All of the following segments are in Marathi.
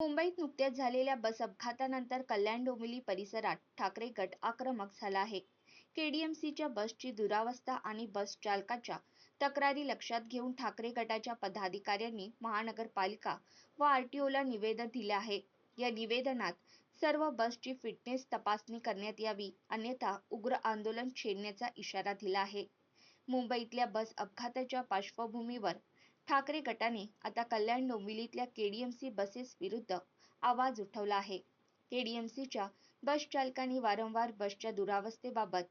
मुंबईत नुकत्याच झालेल्या बस अपघातानंतर कल्याण डोंबिवली परिसरात ठाकरे गट आक्रमक झाला आहे. केडीएमसीच्या बसची दुरावस्था आणि बस चालकाच्या तक्रारी लक्षात घेऊन ठाकरे गटाच्या पदाधिकाऱ्यांनी महानगरपालिका व आरटीओला निवेदन दिले आहे. या निवेदनात सर्व बसची फिटनेस तपासणी करण्यात यावी अन्यथा उग्र आंदोलन छेडण्याचा इशारा दिला आहे. मुंबईतल्या बस अपघाताच्या पार्श्वभूमीवर ठाकरे गटाने आता कल्याण डोंबिवलीतल्या केडीएमसी बसेस विरुद्ध आवाज उठवला आहे. केडीएमसीच्या बस चालकांनी वारंवार बसच्या दुरावस्थेबाबत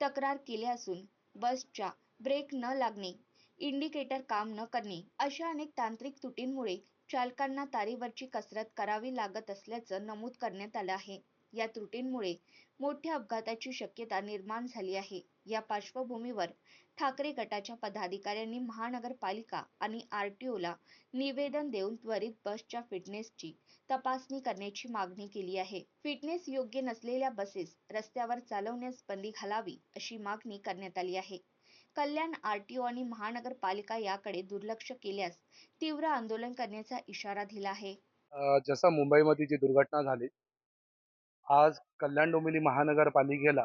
तक्रार केल्या असून बसच्या ब्रेक न लागणे इंडिकेटर काम न करणे अशा अनेक तांत्रिक तुटींमुळे चालकांना तारेवरची कसरत करावी लागत असल्याचं नमूद करण्यात आलं आहे. या त्रुटींमुळे मोठ्या अपघाताची शक्यता निर्माण झाली आहे. या पार्श्वभूमीवर ठाकरे गटाच्या पदाधिकाऱ्यांनी महानगरपालिका आणि आरटीओला निवेदन देऊन त्वरित बसच्या फिटनेसची तपासणी करण्याची मागणी केली आहे. फिटनेस योग्य नसलेल्या बसेस रस्त्यावर चालवण्यास बंदी घालावी अशी मागणी करण्यात आली आहे. कल्याण आरटीओ आणि महानगरपालिका याकडे दुर्लक्ष केल्यास तीव्र आंदोलन करण्याचा इशारा दिला आहे. जसं मुंबईमध्ये जी दुर्घटना झाली आज कल्याण डोंबिवली महानगरपालिकेला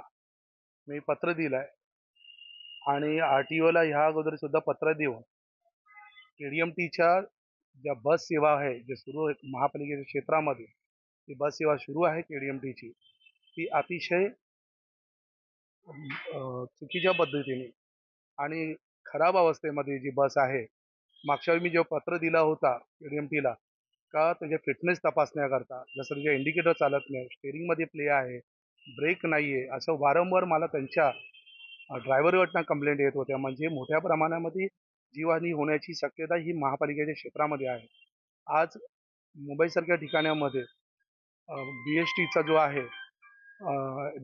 मी पत्र दिलं आहे आणि आर टी ओला ह्या अगोदर सुद्धा पत्र देऊन के डी एम टीच्या ज्या बस सेवा आहे जे सुरू आहे महापालिकेच्या क्षेत्रामध्ये ती बस सेवा सुरू आहे के डी एम टीची ती अतिशय चुकीच्या पद्धतीने आणि खराब अवस्थेमध्ये जी बस आहे मागच्या वेळी मी जेव्हा पत्र दिला होता के डी एम टीला का त्याच्या फिटनेस तपासण्याकरता? जसं त्याचे इंडिकेटर चालत नाही स्टेअरिंगमध्ये प्ले आहे ब्रेक नाही आहे असं वारंवार मला त्यांच्या ड्रायव्हरवरनं कंप्लेंट येत होत्या. म्हणजे मोठ्या प्रमाणामध्ये जीवहानी होण्याची शक्यता ही महापालिकेच्या क्षेत्रामध्ये आहे. आज मुंबईसारख्या ठिकाणामध्ये बी एस टीचा जो आहे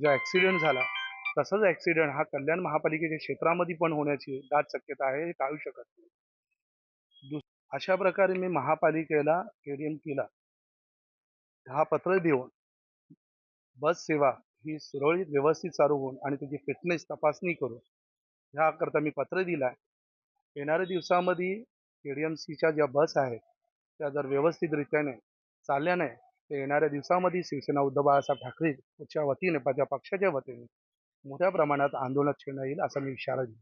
जो ॲक्सिडेंट झाला तसाच ॲक्सिडेंट हा कल्याण महापालिकेच्या क्षेत्रामध्ये पण होण्याची दाट शक्यता आहे हे टाळू शकत नाही. दुस अशा प्रकारे मी महापालिकेला के डी एम टीला हा पत्र देऊन बस सेवा ही सुरळीत व्यवस्थित चालू होऊन आणि त्याची फिटनेस तपासणी करून ह्याकरता मी पत्र दिलं आहे येणाऱ्या दिवसामध्ये के डी एम सीच्या ज्या बस आहेत त्या जर व्यवस्थितरित्याने चालल्या नाही तर येणाऱ्या दिवसामध्ये शिवसेना उद्धव बाळासाहेब ठाकरे च्या वतीने माझ्या पक्षाच्या वतीने मोठ्या प्रमाणात आंदोलन छेडण्यात येईल असा मी इशारा दिला